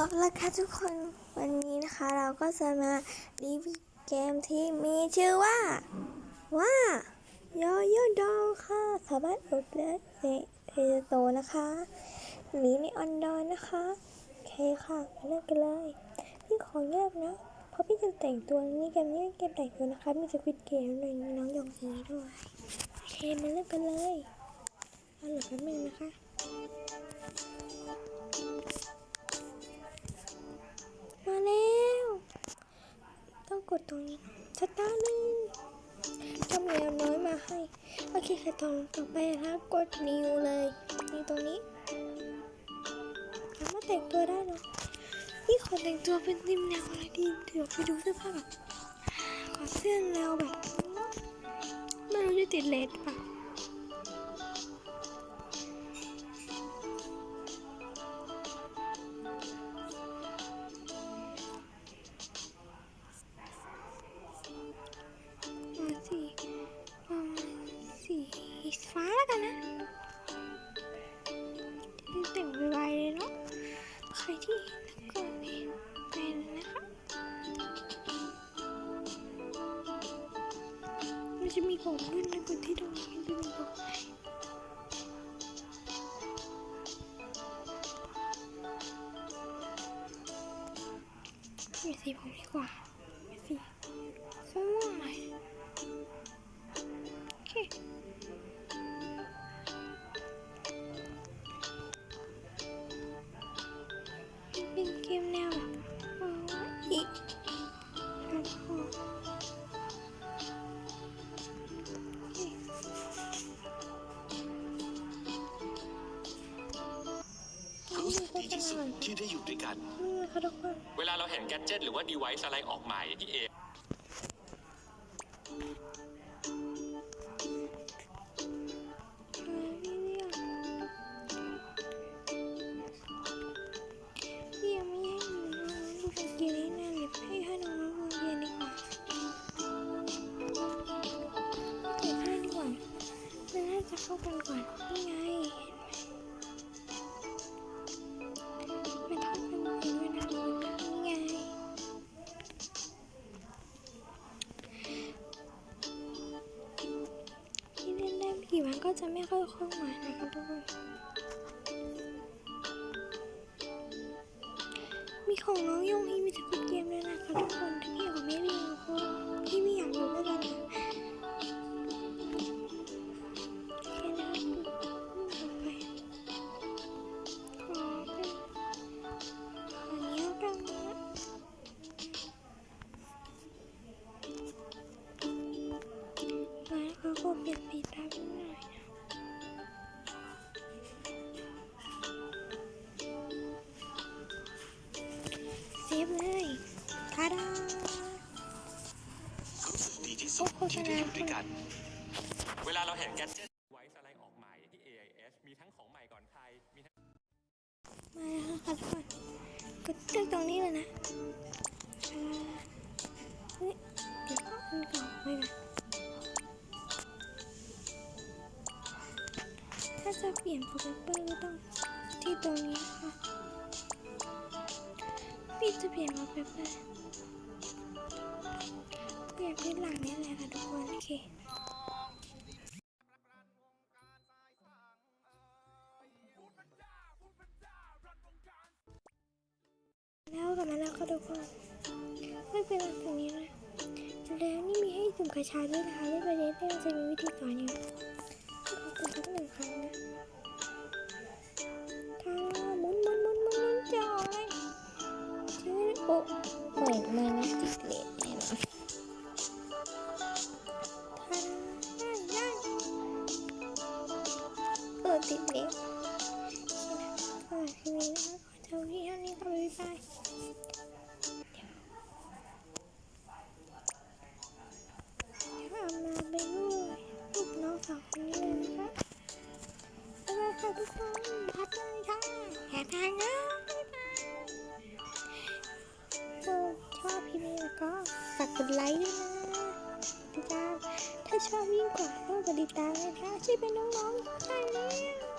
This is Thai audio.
เอาละค่ะทุกคนวันนี้นะคะเราก็จะมารีวิวเกมที่มีชื่อว่า ว่าโยโย่ดอลค่ะสามารถโหลดได้ในเพจโตนะคะหรือในออนดอนนะคะโอเคค่ะมาเริ่มกันเลยพี่ขอเงียบนะเพราะพี่จะแต่งตัวนี่เกมนี้เกมแต่งตัวนะคะมีสควิตเกมหน่อยน้องยองฮีด้วยโอเคมาเริ่มกันเลยเอาหลดแป๊บนึงนะคะ ตรงนี้สตาร์นึงจำแมวน้อยมาให้ โอเคค่ะตอนต่อไปนะคะกดนิวเลยนี่ตรงนี้สามารถแต่งตัวได้เนาะนี่ขอแต่งตัวเป็นทีมแนวอะไรดีเดี๋ยวไปดูเสื้อผ้าแบบขอเสื้อแนวแบบไม่รู้จะติดเลสป่ะ มันจะมีผมด้วยนคนที่โดนมันจะมีผมมีสีผมดีกว่า ที่สุดที่ได้อยู่ด้วยกัน นี่นะคะทุกคนเวลาเราเห็นแกดเจิตหรือว่าดีไวซ์อะไรออกใหม่ที่เออะไรนี่เนี่ยพี่ยังไม่ให้หนูดูสกิลนี้แน่เลยให้ให้น้องๆเรียนดีกว่าเก็บให้ดีกว่ามันน่าจะเข้ากันก่อนนี่ไง จะไม่ค่อยคล่องหมายนะคะทุกคนมีของน้องยงฮีมีสกิลเกมด้วยนะคะทุกคนถ้าพี่เขาไม่รีวิวก็พี่ไม่อยากดูด้วยกันนะโอเคนะค ฟเลยทาดารู้สึกดีที่สุดที่ได้อยู่ด้วยกัน เวลาเราเห็นแกดเจิตไวซ์อะไรออกใหม่ที่ AIS มีทั้งของใหม่ก่อนใครมีทั้งมาแล้วค่ะทุกคนกดเลือกตรงนี้เลยนะอ่าเฮ้ยเดี๋ยวก็อันเก่าไปนะถ้าจะเปลี่ยนโปรแกรมเปอร์ก็ต้องที่ตรงนี้ค่ะ พี่จะเปลี่ยนโปรแกรมเปอร์เปลี่ยนเป็นหลังนี้เลยค่ะทุกคนโอเคแล้วกลับมาแล้วค่ะทุกคนไม่เป็นแบบนี้นะแล้วนี่มีให้สุ่มกระชาด้วยนะคะเล่นไปเรื่อยๆมันจะมีวิธีสอนอยู่ ไม่ไม่ติดเลทแน่นอนถ้าได้ได้เออติดเลทโอเคนะคะก็ทีนี้นะขอเท่านี้เท่านี้ก็บ๊ายบายเอาบน้ำไปด้วยลูกน้องสองคนนี้เลยนะคะบ๊ายบายค่ะทุกคนพัดเลยค่ะแหกทางนะ กดไลค์ด้วยนะติดตามถ้าชอบยิ่งกว่าก็กดติดตามนะคะช่วยเป็นน้องๆใช่แล้วใช่แล้วใช่แล้ว